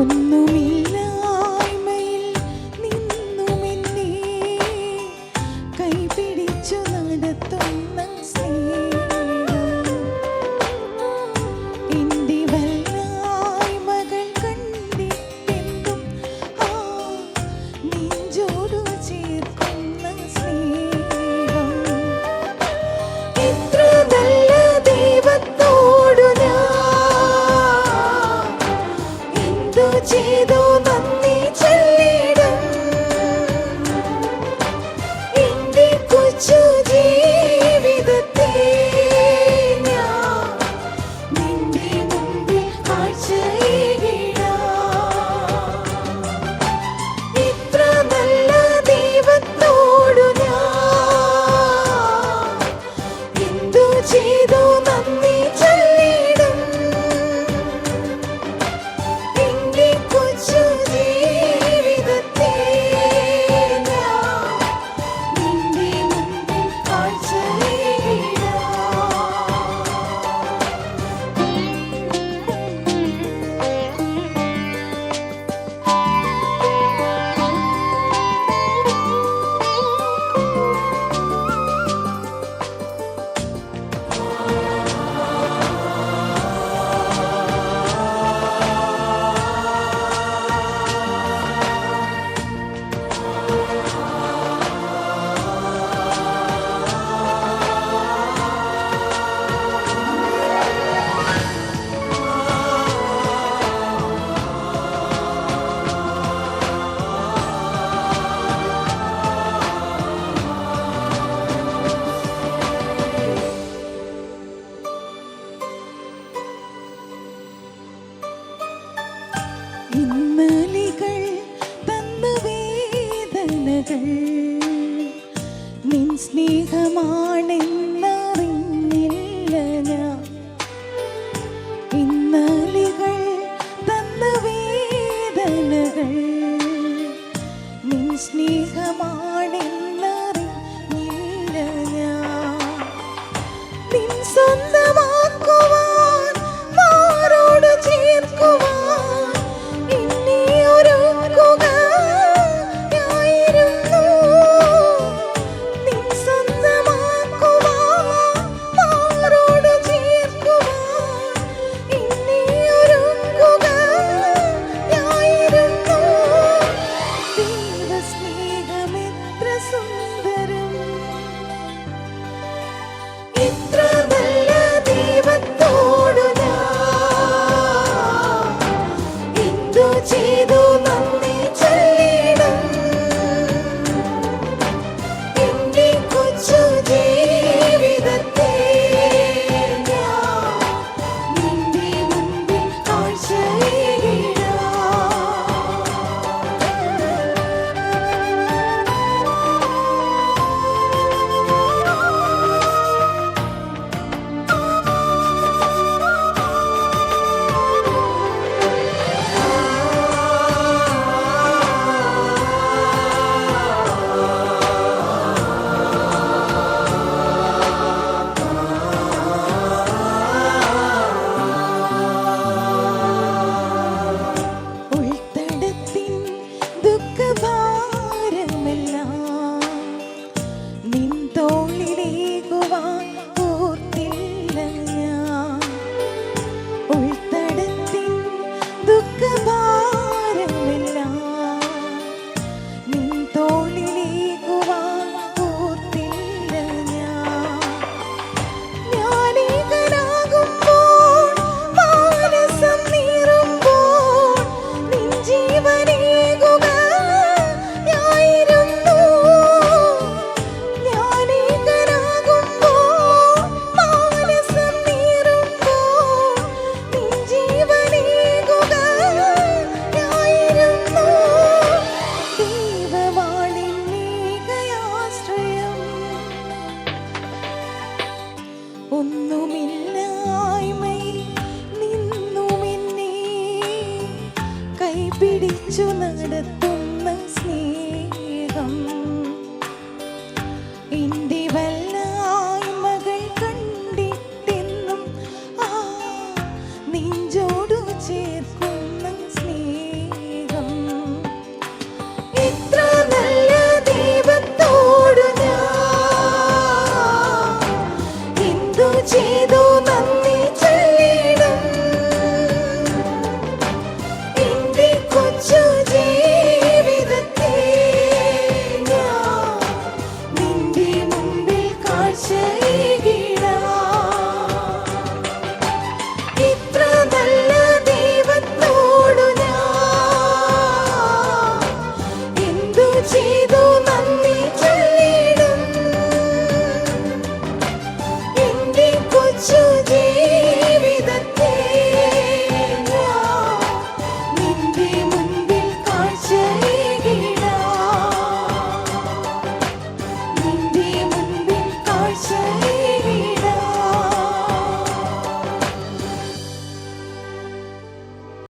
ഒന്നുമീ സ്നേഹമാണെന്നറിഞ്ഞില്ല ഞാൻ. ഇന്നലികൾ തന്ന വേദനകൾ നിൻ സ്നേഹമാണ് Entra move on. ഒന്നുമില്ല